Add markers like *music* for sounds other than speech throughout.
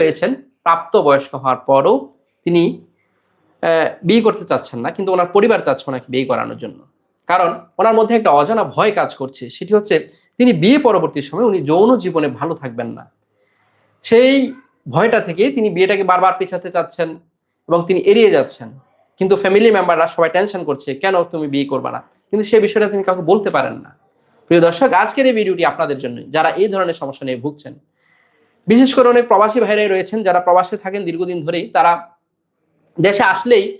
হয়েছেন প্রাপ্ত বয়স্ক হওয়ার পরও তিনি বিয়ে করতে চাচ্ছেন না, কিন্তু ওনার পরিবার চাচ্ছে ওনাকে বিয়ে করানোর জন্য। কারণ ওনার মধ্যে একটা অজানা ভয় কাজ করছে, সেটি হচ্ছে তিনি বিয়ে পরবর্তী সময় উনি যৌন জীবনে ভালো থাকবেন না। সেই ভয়টা থেকে তিনি বিয়েটাকে বারবার পিছাতে চাচ্ছেন এবং তিনি এড়িয়ে যাচ্ছেন। কিন্তু ফ্যামিলি মেম্বাররা সবাই টেনশন করছে, কেন তুমি বিয়ে করবে না? কিন্তু সেই বিষয়টা তিনি কাউকে বলতে পারেন না। প্রিয় দর্শক, আজকের এই ভিডিওটি আপনাদের জন্য যারা এই ধরনের সমস্যা নিয়ে ভুগছেন বিশেষ করে অনেক প্রবাসী ভাইরাই রয়েছেন যারা প্রবাসে থাকেন দীর্ঘদিন ধরেই, তারা দেশে আসলেই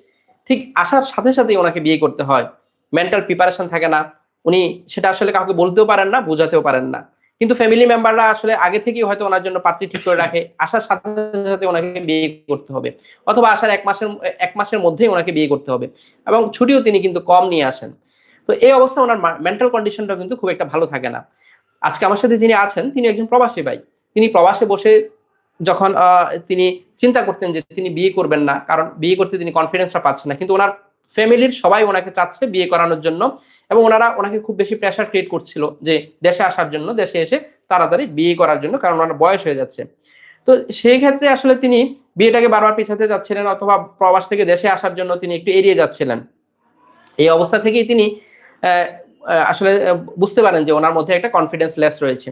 ঠিক আসার সাথে সাথেই ওনাকে বিয়ে করতে হয়। মেন্টাল প্রিপারেশন থাকে না। উনি সেটা আসলে কাউকে বলতেও পারেন না, বোঝাতেও পারেন না। কিন্তু ফ্যামিলি মেম্বাররা আসলে আগে থেকেই হয়তো ওনার জন্য পাত্রী ঠিক করে রাখে। আসার সাথে সাথে ওনাকে বিয়ে করতে হবে। অথবা আসার এক মাসের এক মাসের মধ্যেই ওনাকে বিয়ে করতে হবে। এবং ছুটিও তিনি কিন্তু কম নিয়ে আসেন। তো এই অবস্থা ওনার মেন্টাল কন্ডিশনটা কিন্তু খুব একটা ভালো থাকে না। আজকে আমার সাথে যিনি আছেন, তিনি একজন প্রবাসী ভাই। তিনি প্রবাসে বসে যখন তিনি চিন্তা করতেন যে তিনি বিয়ে করবেন না, কারণ বিয়ে করতে তিনি কনফিডেন্সটা পাচ্ছেন না। কিন্তু ওনার ফ্যামিলির সবাই ওনাকে চাচ্ছে বিয়ে করানোর জন্য এবং ওনারা ওনাকে খুব বেশি প্রেশার ক্রিয়েট করছিল যে দেশে আসার জন্য, দেশে এসে তাড়াতাড়ি বিয়ে করার জন্য, কারণ ওনার বয়স হয়ে যাচ্ছে। তো সেই ক্ষেত্রে আসলে তিনি বিয়েটাকে বারবার পিছাতে যাচ্ছিলেন অথবা প্রবাস থেকে দেশে আসার জন্য তিনি একটু এড়িয়ে যাচ্ছিলেন। এই অবস্থা থেকেই তিনি আসলে বুঝতে পারেন যে ওনার মধ্যে একটা কনফিডেন্স লেস রয়েছে।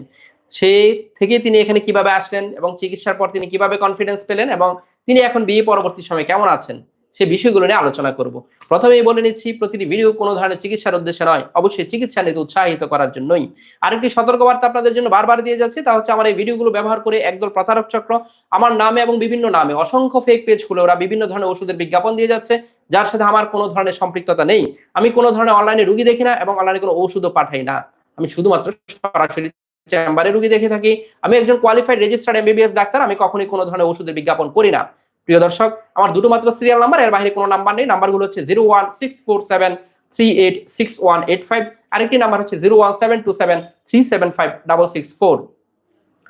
সেই থেকে তিনি এখানে কীভাবে আসলেন এবং চিকিৎসার পর তিনি কীভাবে কনফিডেন্স পেলেন এবং তিনি এখন বিয়ে পরবর্তী সময় কেমন আছেন, সে বিষয়গুলো নিয়ে আলোচনা করব। প্রথমেই বলে নিচ্ছি, প্রতিটি ভিডিও কোনো ধরনের চিকিৎসার উদ্দেশ্যে নয়, অবশ্যই চিকিৎসা নিতে উৎসাহিত করার জন্যই। আরেকটি সতর্কবার্তা আপনাদের জন্য বারবার দিয়ে যাচ্ছে, তা হচ্ছে আমার এই ভিডিওগুলো ব্যবহার করে একদল প্রতারক চক্র, আমার নামে এবং বিভিন্ন নামে অসংখ্য ফেক পেজ খুলে ওরা বিভিন্ন ধরনের ওষুধের বিজ্ঞাপন দিয়ে যাচ্ছে, যার সাথে আমার কোনো ধরনের সম্পৃক্ততা নেই। আমি কোনো ধরনের অনলাইনে রুগী দেখি না এবং অনলাইনে কোনো ওষুধও পাঠাই না। আমি শুধুমাত্র সরাসরি চেম্বারে রুগী দেখে থাকি, আমি একজন কোয়ালিফাইড রেজিস্টার্ড এমবিবিএস ডাক্তার, আমি কখনোই কোনো ধরনের ওষুধের বিজ্ঞাপন করি না। প্রিয় দর্শক, আমার দুটো মাত্র সিরিয়াল নাম্বার এর বাইরে কোনো নাম্বার নেই নাম্বারগুলো হচ্ছে zero one six four seven three eight six one eight five আরেকটি নাম্বার হচ্ছে zero one seven two seven three seven five double six four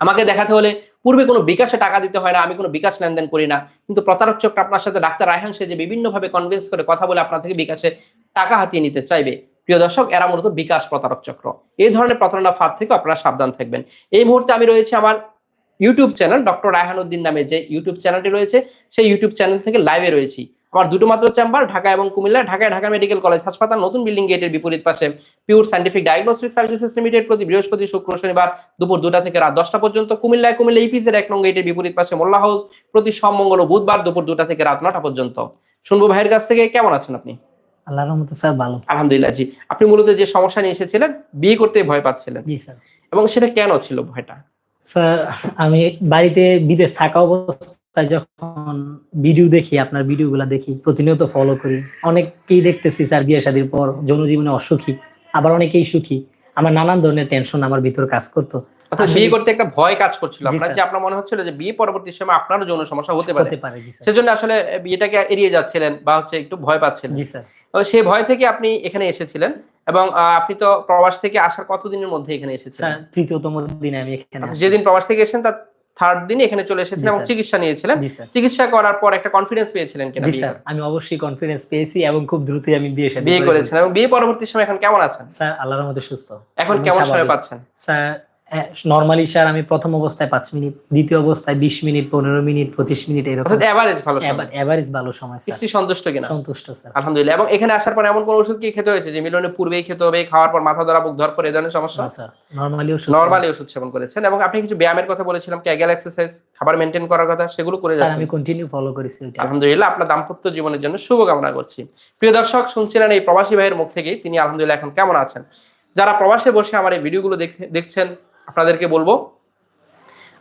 আমাকে দেখাতে হলে পূর্বে কোনো বিকাশে টাকা দিতে হয় না, আমি কোনো বিকাশ লেনদেন করি না। কিন্তু প্রতারক চক্র আপনার সাথে ডাক্তার রায়হান সে যে বিভিন্নভাবে কনভিন্স করে কথা বলে আপনার থেকে বিকাশে টাকা হাতিয়ে নিতে চাইবে। প্রিয় দর্শক, এরা মূলত বিকাশ প্রতারক চক্র। এই ধরনের প্রতারণা ফাঁদ থেকে আপনারা সাবধান থাকবেন। এই মুহূর্তে আমি রয়েছে আমার ইউটিউব চ্যানেল ডক্টর রায়হানুদ্দিন নামে যে ইউটিউব চ্যানেলটি রয়েছে, সেই ইউটিউব চ্যানেল থেকে লাইভে রয়েছি। আমার দুটো মাত্র চেম্বার ঢাকা এবং কুমিল্লা। ঢাকায় ঢাকা মেডিকেল কলেজ হাসপাতাল, নতুন বিল্ডিং গেটের বিপরীত পাশে pure scientific diagnostic services limited প্রতি বৃহস্পতি, শুক্র, শনিবার দুপুর দুটা থেকে রাত দশটা পর্যন্ত। কুমিল্লায় কুমিল্লা ইপিজের এক নং গেটের বিপরীত পাশে মোল্লা হাউস প্রতি সব মঙ্গল ও বুধবার দুপুর দুটা থেকে রাত নটা পর্যন্ত। শুনব ভাইয়ের কাছ থেকে, কেমন আছেন আপনি? আল্লাহর রহমতে স্যার ভালো। আলহামদুলিল্লাহ জি। আপনি মূলত যে সমস্যা নিয়ে এসেছিলেন বিয়ে করতে ভয় পাচ্ছিলেন। জি স্যার। এবং সেটা কেন ছিল ভয়টা? স্যার আমি বাড়িতে বিদেশ থাকা অবস্থায় যখন ভিডিও দেখি আপনার ভিডিও গুলা দেখি প্রতিনিয়ত ফলো করি। অনেককেই দেখতেছি স্যার বিয়ে শাদীর পর যৌন জীবনে অসুখী আবার অনেকেই সুখী। আমার নানান ধরনের টেনশন আমার ভিতর কাজ করতো। অর্থাৎ বিয়ে করতে একটা ভয় কাজ করছিল। আপনার। যে আপনার মনে হচ্ছিল যে বিয়ে পরবর্তী সময় আপনারও যৌন সমস্যা হতে পারে। পারে সেজন্য আসলে বিয়েটাকে এড়িয়ে যাচ্ছিলেন বা হচ্ছে একটু ভয় পাচ্ছিলেন। জি স্যার। সেই ভয় থেকে আপনি এখানে এসেছিলেন এবং আপনি তো প্রবাস থেকে আসার কতদিনের মধ্যে এখানে স্যার এসেছিলেন তৃতীয়তম দিনে আমি এখানে যেদিন প্রবাস থেকে এসেছেন তার থার্ড দিনে এখানে চলে এসেছেন এবং চিকিৎসা নিয়েছিলেন। চিকিৎসা করার পর একটা কনফিডেন্স পেয়েছিলেন কিনা জি স্যার আমি অবশ্যই কনফিডেন্স পেয়েছি এবং খুব দ্রুতই আমি বিয়ে শাদী বিয়ে করে করেছেন এবং বিয়ে পরবর্তী সময় এখন কেমন আছেন। স্যার আল্লাহর মধ্যে সুস্থ। এখন কেমন সময় পাচ্ছেন? স্যার নর্মালি স্যার আমি প্রথম অবস্থায় পাঁচ মিনিট দ্বিতীয় অবস্থায় বিশ মিনিট পনেরো মিনিট পঁচিশ মিনিট এরকম। এভারেজ ভালো। এভারেজ ভালো সময় স্যার স্ত্রী সন্তুষ্ট কিনা? সন্তুষ্ট স্যার আলহামদুলিল্লাহ। এবং এখানে আসার পর এমন কোন ওষুধ কি খেতে হয়েছে যে মিলনের পূর্বেই খেতে হবে খাওয়ার পর মাথা ধরা বুক ধরফর এই ধরনের সমস্যা? স্যার নর্মালিও নরমালি ওষুধ সেবন করেছেন। এবং আপনি কিছু ব্যায়ামের কথা বলেছিলাম ক্যাগেল এক্সারসাইজ খাবার মেনটেন করার কথা সেগুলো করে যাচ্ছেন। আমি কন্টিনিউ ফলো করেছি আলহামদুলিল্লাহ আপনার দাম্পত্য জীবনের জন্য শুভকামনা করছি। প্রিয় দর্শক শুনছিলেন এই প্রবাসী ভাইয়ের মুখ থেকেই তিনি আলহামদুলিল্লাহ এখন কেমন আছেন? যারা প্রবাসে বসে আমার এই ভিডিওগুলো দেখে- দেখছেন আপনাদেরকে বলব,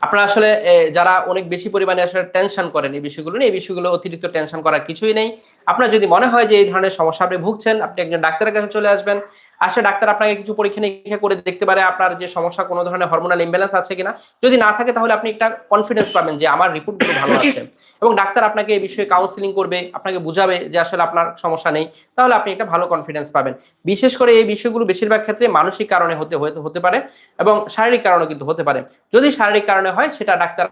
আপনারা আসলে যারা অনেক বেশি পরিমাণে আসলে টেনশন করেন এই বিষয়গুলো নিয়ে, এই বিষয়গুলো অতিরিক্ত টেনশন করার কিছুই নেই। আপনার যদি মনে হয় যে এই ধরনের সমস্যা আপনি ভুগছেন, আপনি একজন ডাক্তারের কাছে চলে আসবেন আসলে ডাক্তার আপনাকে কিছু পরীক্ষা নিরীক্ষা করে দেখতে পারে আপনার যে সমস্যা কোনো ধরনের হরমোনাল ইমব্যালেন্স আছে কিনা। যদি না থাকে তাহলে আপনি একটা কনফিডেন্স পাবেন যে আমার রিপোর্টগুলো ভালো আছে। *laughs* এবং ডাক্তার আপনাকে এই বিষয়ে কাউন্সিলিং করবে আপনাকে বুঝাবে যে আসলে আপনার সমস্যা নেই তাহলে আপনি একটা ভালো কনফিডেন্স পাবেন। বিশেষ করে এই বিষয়গুলো বেশিরভাগ ক্ষেত্রে মানসিক কারণে হতে হতে হতে পারে এবং শারীরিক কারণে কিন্তু হতে পারে। যদি শারীরিক কারণে হয় সেটা ডাক্তার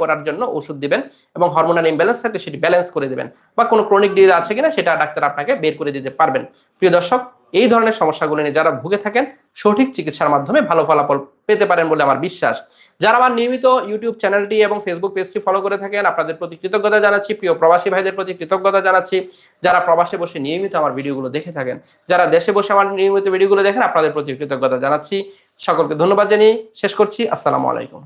করার জন্য ওষুধ দিবেন এবং হরমোনাল ইমব্যালেন্স থাকলে সেটি ব্যালেন্স করে দিবেন বা কোনো ক্রনিক ডিজিজ আছে কিনা সেটা ডাক্তার আপনাকে বের করে দিতে পারবেন। প্রিয় দর্শক, এই ধরনের সমস্যাগুলো নিয়ে যারা ভুগে থাকেন, সঠিক চিকিৎসার মাধ্যমে ভালো ফলাফল পেতে পারেন বলে আমার বিশ্বাস। যারা আমার নিয়মিত ইউটিউব চ্যানেলটি এবং ফেসবুক পেজটি ফলো করে থাকেন, আপনাদের প্রতি কৃতজ্ঞতা জানাচ্ছি, প্রিয় প্রবাসী ভাইদের প্রতি কৃতজ্ঞতা জানাচ্ছি। যারা প্রবাসে বসে নিয়মিত আমার ভিডিওগুলো দেখে থাকেন, যারা দেশে বসে আমার নিয়মিত ভিডিওগুলো দেখেন, আপনাদের প্রতি কৃতজ্ঞতা জানাচ্ছি। সকলকে ধন্যবাদ জানিয়ে শেষ করছি। আসসালামু আলাইকুম।